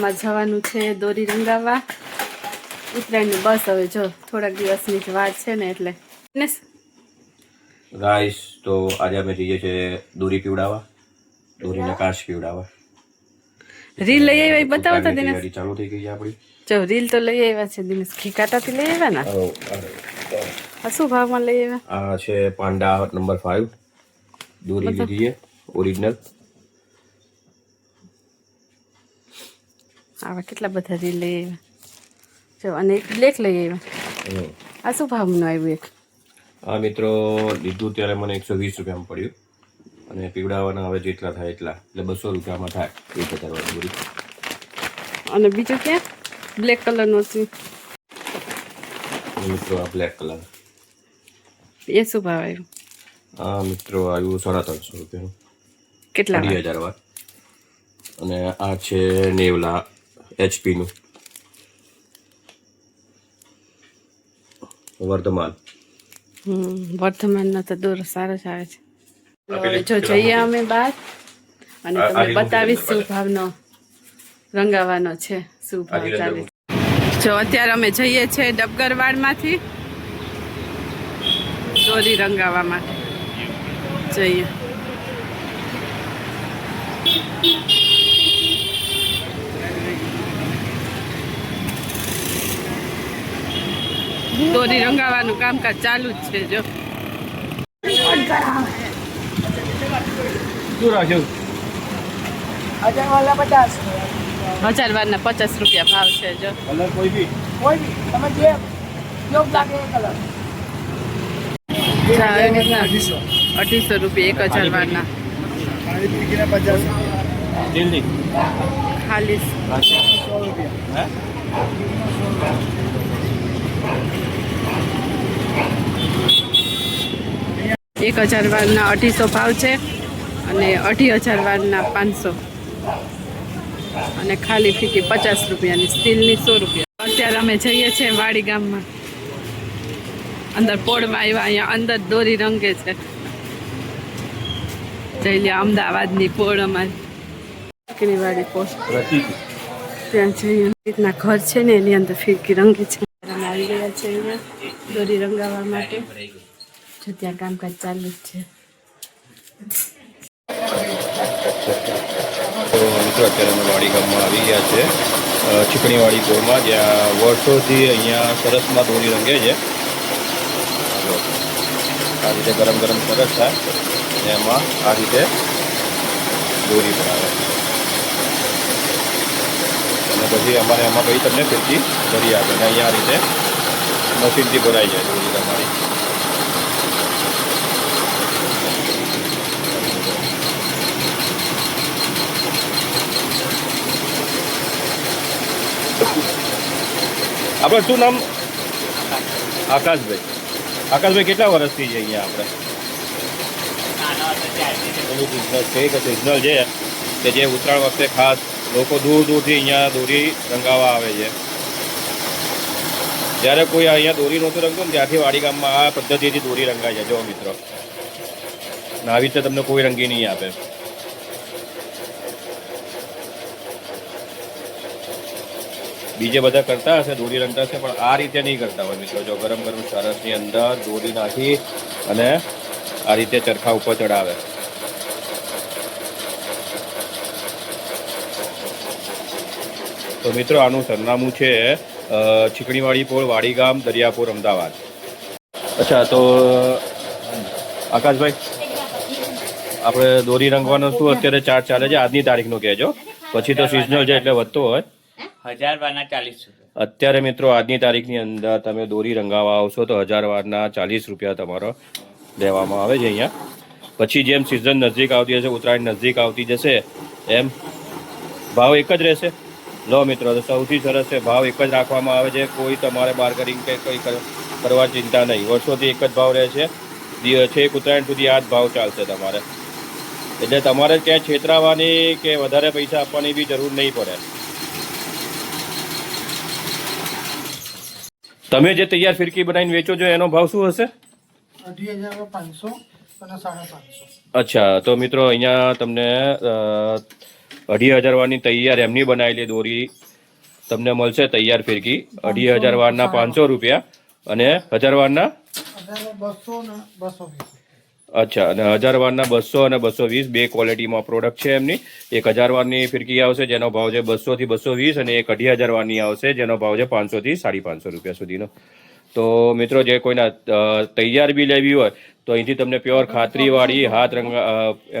અત્યારે જવાનું છે દોરી રંગાવવા. ઉત્તરાયણની બસ હવે જો થોડાક દિવસની જ વાર છે ને એટલે. ગાઈસ તો આજે અમે જઈએ છે દોરી પીવડાવવા. દોરીને કાશ પીવડાવવા. રીલ લઈ આવ્યા બતાવો તો દિનેશ? ચાલુ થઈ ગઈ આપણી. જો રીલ તો લઈ આવ્યા છે દિનેશ. ઘી કાંટાથી લઈ આવ્યા ને? આ શું ભાવમાં લઈ આવ્યા? આ છે પાંડા નંબર ફાઈવ દોરી લીધી છે ઓરિજિનલ આવા કેટલા બધા રીલ લઈ આવ્યા? જો અને એક બ્લેક લઈ આવ્યા. આ શું ભાવનું આવ્યું એક? આ મિત્રો લીધું ત્યારે મને એકસો વીસ રૂપિયામાં પડ્યું. અને પીવડાવવાના હવે જેટલા થાય એટલા. એટલે બસો રૂપિયામાં થાય. એક હજાર વાળી અને બીજું ક્યાં બ્લેક કલરનું હતું. અને મિત્રો આ બ્લેક કલર. એ શું ભાવ આવ્યું? આ મિત્રો આવ્યું સાડા ત્રણસો રૂપિયાનું. કેટલા અઢી હજાર વાર અને આ છે નેવલા. એચપીનું વર્ધમાન. હમ વર્ધમાનનો તો દોરો સારો જ આવે છે. જો જઈએ અમે બહાર અને તમને બતાવીશ શું ભાવનો રંગાવાનો છે શું ભાવ ચાલે જો અત્યારે અમે જઈએ છીએ ડબગરવાડમાંથી. દોરી રંગાવા માટે. જઈએ. દોરી રંગાવાનું કામકાજ ચાલુ જ છે જો. હજાર વાર ના વારના પચાસ રૂપિયા ભાવ છે જો. કલર કોઈ બી? કોઈ બી. તમે જે યોગ લાગે એ કલર. અઢીસો. રૂપિયા એક હજાર વારના ના ખાલી. સો રૂપિયા. એક હજાર વારના અઢીસો ભાવ છે અને અઢી હજાર વારના પાંચસો. અને ખાલી ફીકી પચાસ રૂપિયાની સ્ટીલની સો રૂપિયા. અત્યારે અમે જઈએ છીએ વાડી ગામમાં. અંદર પોળમાં આવ્યા અહીંયા અંદર દોરી રંગે છે. જઈ લે અમદાવાદની પોળ અમારી. વાડી પોળ. ત્યાં જઈએ. રીતના ઘર છે ને એની અંદર ફીકી રંગી છે. આવી ગયા છે અહીંયા દોરી રંગાવવા માટે. જો ત્યાં કામકાજ ચાલુ જ છે. તો મિત્રો અત્યારે અમે વાડી ગામમાં આવી ગયા છે. ચીકણીવાડી પોળમાં જ્યાં વર્ષોથી અહીંયા સરસમાં દોરી રંગે છે. આ રીતે ગરમ ગરમ સરસ થાય. અને એમાં આ રીતે દોરી બનાવે. અને પછી અમારે એમાં પછી તમને ફિરકી કરી આપે. અને અહીંયા આ રીતે મશીનથી ભરાઈ જાય દોરી તમારી આપણે શું નામ? આકાશભાઈ. આકાશભાઈ કેટલા વર્ષથી છે અહીંયા આપણે? બિઝનેસ છે સિઝનલ છે, કે જે ઉત્તરાયણ વખતે ખાસ લોકો દૂર દૂરથી અહીંયા દોરી રંગાવા આવે છે. જ્યારે કોઈ અહીંયા દોરી નહોતું રંગતું ને ત્યાંથી વાડી ગામમાં આ પદ્ધતિથી દોરી રંગાય છે જો મિત્રો. આવી રીતે તમને કોઈ રંગી નહીં આપે. બીજે બધા કરતા હશે, દોરી રંગતા હશે, પણ આ રીતે નહીં કરતા હોય મિત્રો. જો ગરમ ગરમ સરસની અંદર દોરી નાખી અને આ રીતે ચરખા ઉપર ચડાવે. તો મિત્રો, આનું સરનામું છે ચીકણીવાડી પોળ વાડી ગામ દરિયાપુર અમદાવાદ. અચ્છા તો આકાશભાઈ આપણે દોરી રંગવાનો શું અત્યારે ચાર્જ ચાલે છે? આજની તારીખનું કહેજો. પછી તો સિઝનલ છે એટલે વધતો હોય. હજાર વારના ચાલીસ અત્યારે મિત્રો આજની તારીખની અંદર તમે દોરી રંગાવા આવશો તો હજાર વારના ચાલીસ રૂપિયા તમારો લેવામાં આવે છે અહીંયા. પછી જેમ સિઝન નજીક આવતી હશે ઉત્તરાયણ નજીક આવતી જશે એમ ભાવ એક જ રહેશે? લો મિત્રો તો સૌથી સરસ છે ભાવ એક જ રાખવામાં આવે છે કોઈ તમારે બાર્ગેનિંગ કે કંઈ કરવા ચિંતા નહીં. વર્ષોથી એક જ ભાવ રહે છે છેક ઉત્તરાયણ સુધી આ જ ભાવ ચાલશે તમારે. એટલે તમારે ક્યાંય છેતરાવાની કે વધારે પૈસા આપવાની બી જરૂર નહીં પડે. તમે જે તૈયાર ફિરકી બનાવીને વેચો છો એનો ભાવ શું હશે? અઢી અચ્છા તો મિત્રો અહીંયા તમને અ, અઢી હજાર વારની તૈયાર એમની બનાવેલી દોરી તમને મળશે તૈયાર ફિરકી. અઢી હજાર વારના પાંચસો રૂપિયા અને હજાર વારના અચ્છા અને હજાર વારના બસો અને બસો વીસ બે ક્વોલિટીમાં પ્રોડક્ટ છે એમની. એક હજાર વારની ફિરકી આવશે જેનો ભાવ છે બસો થી બસો વીસ અને એક અઢી હજાર વારની આવશે જેનો ભાવ છે પાંચસો થી સાડી પાંચસો રૂપિયા સુધીનો. તો મિત્રો જે કોઈના તૈયાર બી લેવી હોય તો અહીંથી તમને પ્યોર ખાતરીવાળી હાથ રંગ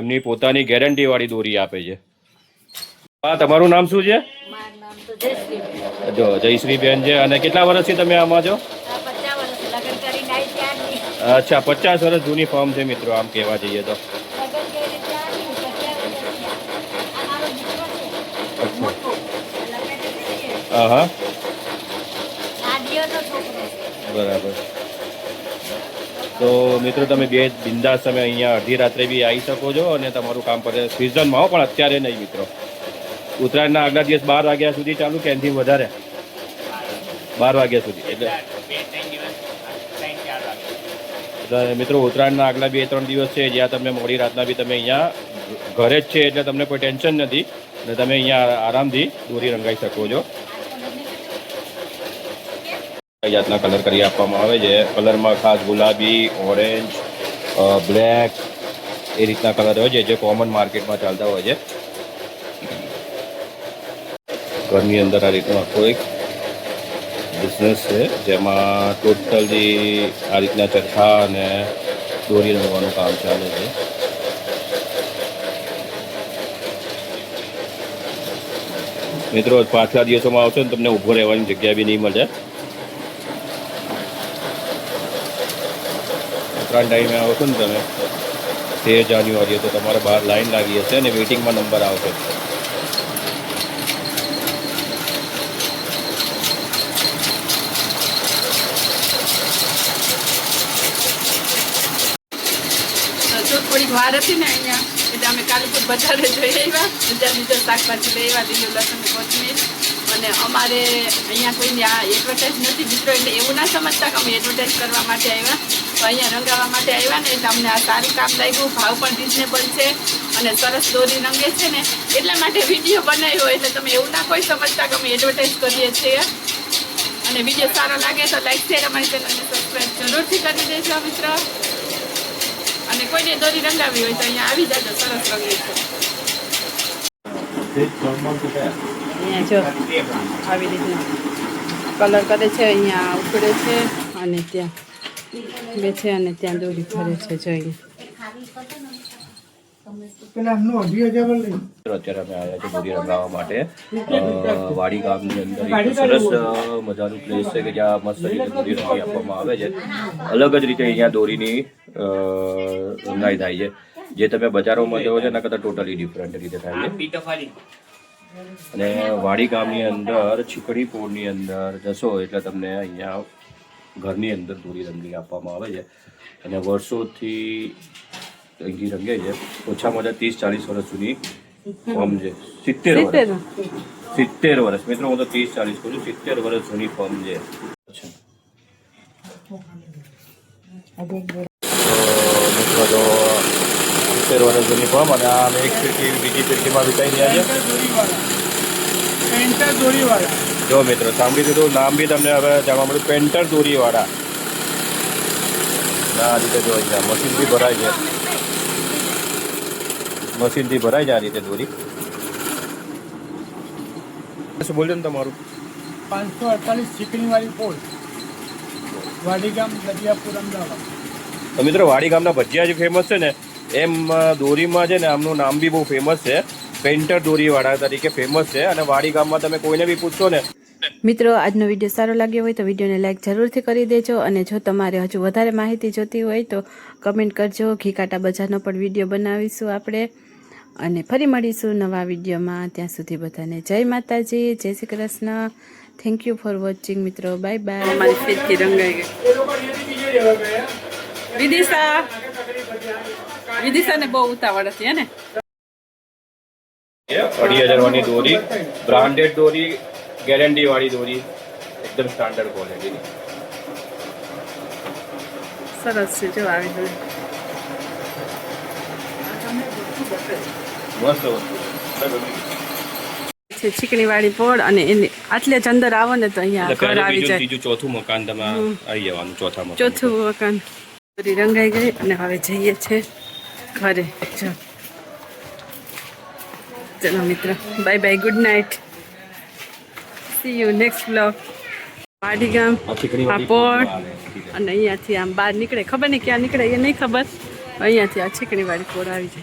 એમની પોતાની ગેરંટીવાળી દોરી આપે છે. હા તમારું નામ શું છે? જો જયશ્રી જયશ્રીબેન. છે. અને કેટલા વર્ષથી તમે આમાં છો? અચ્છા પચાસ વર્ષ જૂની ફોર્મ છે મિત્રો આમ કહેવા જઈએ તો. હા બરાબર. તો મિત્રો તમે બે બિંદાસ તમે અહીંયા અડધી રાત્રે બી આવી શકો છો અને તમારું કામ પડે સિઝનમાં હો પણ અત્યારે નહીં મિત્રો. ઉત્તરાયણના આગલા દિવસ બાર વાગ્યા સુધી ચાલુ કે એનાથી વધારે? બાર વાગ્યા સુધી, એટલે મિત્રો, ઉત્તરાયણના આગલા બે, ત્રણ દિવસ છે, જ્યાં તમે મોડી રાતના બી તમે અહીંયા ઘરે જ છે, એટલે તમને કોઈ ટેન્શન નથી, અને તમે અહીંયા આરામથી દોરી રંગાઈ શકો છો. કઈ જાતના કલર કરી આપવામાં આવે છે? કલરમાં ખાસ ગુલાબી, ઓરેન્જ બ્લેક, એ રીતના કલર હોય છે, જે કોમન માર્કેટમાં ચાલતા હોય છે. ઘરની અંદર આ રીતનો આખો એક બિઝનેસ છે, જેમાં ટોટલી આ રીતના ચરખા અને દોરી રમવાનું કામ ચાલે છે. મિત્રો પાછલા દિવસોમાં આવશો ને તમને ઊભો રહેવાની જગ્યા બી નહીં મળે. ત્રણ ટાઈમે આવશો ને તમે, તેર જાન્યુઆરીએ તો તમારે બહાર લાઈન લાગી હશે અને વેઇટિંગમાં નંબર આવશે. જો થોડીક વાર હતી ને અહીંયા, એટલે અમે કાલુપુર બજારે જઈ આવ્યા. બીજા બીજા શાકભાજી લઈ આવ્યા, લીલું, લસણ કોથમીર. અને અમારે અહીંયા કોઈને આ એડવર્ટાઇઝ નથી મિત્રો એટલે એવું ના સમજતા કે અમે એડવર્ટાઇઝ કરવા માટે આવ્યા. તો અહીંયા રંગાવા માટે આવ્યા ને, એટલે અમને આ સારું કામ લાગ્યું. ભાવ પણ રિઝનેબલ છે અને સરસ દોરી રંગે છે ને, એટલા માટે વીડિયો બનાવ્યો એટલે તમે એવું ના કોઈ સમજતા કે અમે એડવર્ટાઇઝ કરીએ છીએ. અને વીડિયો સારો લાગે તો લાઈક શેર અમારી ચેનલને સબસ્ક્રાઈબ જરૂરથી કરી દેજો, મિત્રો. કોઈને દોરી રંગાવી હોય તો અહીંયા આવી જાજો સરસ રંગે છે. અહીંયા જો આવી રીતના કલર કરે છે અહીંયા ઉકળે છે અને ત્યાં બે છે અને ત્યાં દોરી ફરે છે જો અહીંયા પેલા એમનું અઢી હજાર લઈ મિત્રો અત્યારે અમે આવ્યા છીએ દોરી રંગાવવા માટે. વાડી ગામની અંદર એક સરસ મજાનું પ્લેસ છે કે જ્યાં મસ્ત રીતે દોરી રંગી આપવામાં આવે છે. અલગ જ રીતે અહીંયા દોરીની રંગાઈ થાય છે. જે તમે બજારોમાં જોવો છો એના કરતાં ટોટલી ડિફરન્ટ રીતે થાય છે. અને વાડી ગામની અંદર છીકડીપોળની અંદર જશો એટલે તમને અહીંયા ઘરની અંદર દોરી રંગી આપવામાં આવે છે. અને વર્ષોથી અહીંથી રંગાઈ છે. ઓછામાં ઓછા ત્રીસ ચાલીસ વર્ષ સુધી ફોર્મ છે. સિત્તેર સિત્તેર વર્ષ. સિત્તેર વર્ષ. મિત્રો હું તો ત્રીસ ચાલીસ કહું છું. સિત્તેર વર્ષ જૂની ફોર્મ છે. તો મિત્રો તો સિત્તેર વર્ષ જૂની ફોર્મ અને આ એક ફિરકી બીજી ફિરકીમાં વિતાઈ રહ્યા છે. જો મિત્રો સાંભળી દીધું નામ બી તમને હવે જાણવા મળ્યું પેન્ટર દોરીવાળા ના આ રીતે જો મશીન બી ભરાય છે. મશીનથી ભરાય છે આ રીતે દોરી. શું બોલ્યો ને તમારું? પાંચસો અડતાલીસ ચીકણીવાળી પોલ. વાડીગામ દરિયાપુર અમદાવાદ. તો મિત્રો વાડી ગામના ભજીયા જે ફેમસ છે ને એમ દોરીમાં છે ને આમનું નામ બી બહુ ફેમસ છે. પેન્ટર દોરીવાળા તરીકે ફેમસ છે અને વાડી ગામમાં તમે કોઈને બી પૂછશો ને મિત્રો આજનો વીડિયો સારો લાગ્યો હોય તો વિડીયોને લાઇક જરૂરથી કરી દેજો અને જો તમારે હજુ વધારે માહિતી જોતી હોય તો કમેન્ટ કરજો. ઘી કાંટા બજારનો પણ વીડિયો બનાવીશું આપણે. અને ફરી મળીશું નવા વિડીયોમાં. ત્યાં સુધી બધાને જય માતાજી જય Shri Krishna. Thank you for watching મિત્રો. બાય બાય અમારી ફિરકી રંગાઈ ગઈ. વિદિશા. વિદિશાને બહુ ઉતાવળ હતી હે ને? અઢી હજાર વાળી દોરી બ્રાન્ડેડ દોરી ગેરંટી વાળી દોરી એકદમ સ્ટાન્ડર્ડ ક્વોલિટીની સરસ છે જો આવી ગયું મસ્ત વસ્તુ બરાબર. પોળ અને એની આટલે જ અંદર આવો ને તો અહીંયા ઘર આવી જાય. બીજું ચોથું મકાન તમે આવી જવાનું ચોથા મકાન. ચોથું મકાન. પૂરી રંગાઈ ગઈ અને હવે જઈએ છે ઘરે. ચલો ચલો મિત્ર bye bye good night. See you next blog વાડી ગામ પોળ અને અહીંયાથી આમ બહાર નીકળે. ખબર નહીં ક્યાં નીકળે એ નહીં ખબર. અહીંયાથી આ છીકણીવાળી પોળ આવી જાય.